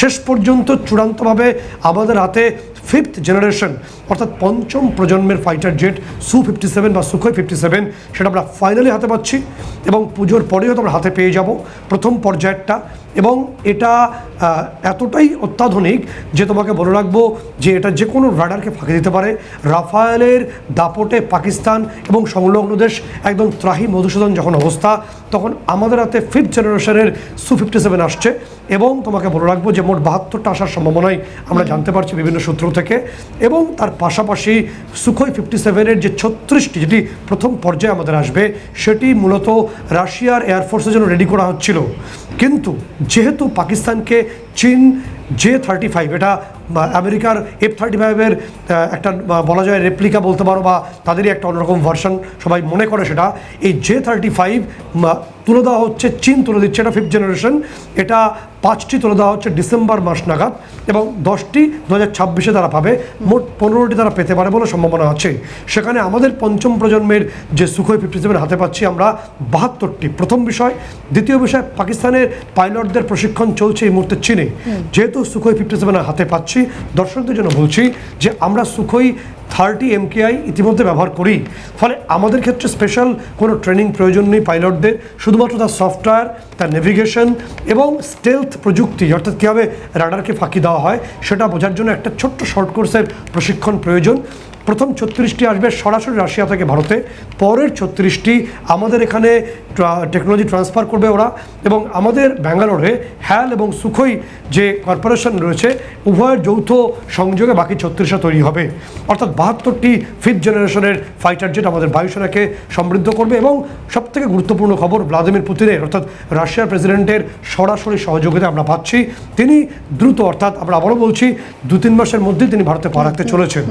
শেষ পর্যন্ত চূড়ান্তভাবে আমাদের হাতে ফিফথ জেনারেশন অর্থাৎ পঞ্চম প্রজন্মের fighter jet Su fifty seven বা সুখই ফিফটি সেভেন সেটা আমরা ফাইনালি হাতে পাচ্ছি এবং পুজোর হয়তো আমরা হাতে পেয়ে যাব প্রথম পর্যায়েরটা। এবং এটা এতটাই অত্যাধুনিক যে তোমাকে বলে রাখব যে এটা যে কোনো রাডারকে ফাঁকি দিতে পারে। রাফায়েলের দাপটে পাকিস্তান এবং সংলগ্ন দেশ একদম ত্রাহি মধুসূদন যখন অবস্থা, তখন আমাদের হাতে ফিফথ জেনারেশনের সু ফিফটি সেভেন আসছে। এবং তোমাকে বলে রাখব যে মোট বাহাত্তরটা আসার সম্ভাবনাই আমরা জানতে পারছি বিভিন্ন সূত্র থেকে এবং তার পাশাপাশি সুখই ফিফটি সেভেনের যে ছত্রিশটি যেটি প্রথম পর্যায়ে আমাদের আসবে সেটি মূলত রাশিয়ার এয়ারফোর্সের জন্য রেডি করা হচ্ছিল। কিন্তু যেহেতু পাকিস্তানকে চীন জে থার্টি ফাইভ এটা আমেরিকার এফ থার্টি ফাইভের একটা বলা যায় রেপ্লিকা বলতে পারো বা তাদেরই একটা অন্যরকম ভার্সন সবাই মনে করে সেটা। এই জে থার্টি ফাইভ তুলে দেওয়া হচ্ছে চীন তুলে দিচ্ছে এটা ফিফথ জেনারেশন এটা পাঁচটি তুলে দেওয়া হচ্ছে ডিসেম্বর মাস নাগাদ এবং দশটি দু হাজার ছাব্বিশে তারা পাবে। মোট পনেরোটি তারা পেতে পারে বলে সম্ভাবনা আছে। সেখানে আমাদের পঞ্চম প্রজন্মের যে সুখই ফিফটি সেভেন হাতে পাচ্ছি আমরা বাহাত্তরটি। প্রথম বিষয়। দ্বিতীয় বিষয় পাকিস্তানের পাইলটদের প্রশিক্ষণ চলছে এই মুহূর্তে চীনে। যেহেতু সুখই ফিফটি সেভেন হাতে পাচ্ছি দর্শকদের জন্য বলছি যে আমরা সুখই থার্টি এমকেআই ইতিমধ্যে ব্যবহার করি। ফলে আমাদের ক্ষেত্রে স্পেশাল কোনো ট্রেনিং প্রয়োজন নেই পাইলটদের শুধুমাত্র তার সফটওয়্যার তার নেভিগেশন এবং স্টেলথ প্রযুক্তি, অর্থাৎ কীভাবে রাডারকে ফাঁকি দেওয়া হয়, সেটা বোঝার জন্য একটা ছোট্ট শর্ট কোর্সের প্রশিক্ষণ প্রয়োজন। প্রথম ছত্রিশটি আসবে সরাসরি রাশিয়া থেকে ভারতে, পরের ছত্রিশটি আমাদের এখানে টেকনোলজি ট্রান্সফার করবে ওরা এবং আমাদের ব্যাঙ্গালোরে হ্যাল এবং সুখই যে কর্পোরেশন রয়েছে, উভয়ের যৌথ সংযোগে বাকি ছত্রিশটা তৈরি হবে। অর্থাৎ বাহাত্তরটি ফিফথ জেনারেশনের ফাইটার জেট আমাদের বায়ুসেনাকে সমৃদ্ধ করবে এবং সবথেকে গুরুত্বপূর্ণ খবর ভ্লাদিমির পুতিনের, অর্থাৎ রাশিয়ার প্রেসিডেন্টের সরাসরি সহযোগিতা আমরা পাচ্ছি। তিনি দ্রুত, অর্থাৎ আমরা আবারও বলছি দু তিন মাসের মধ্যেই তিনি ভারতে পা রাখতে চলেছেন।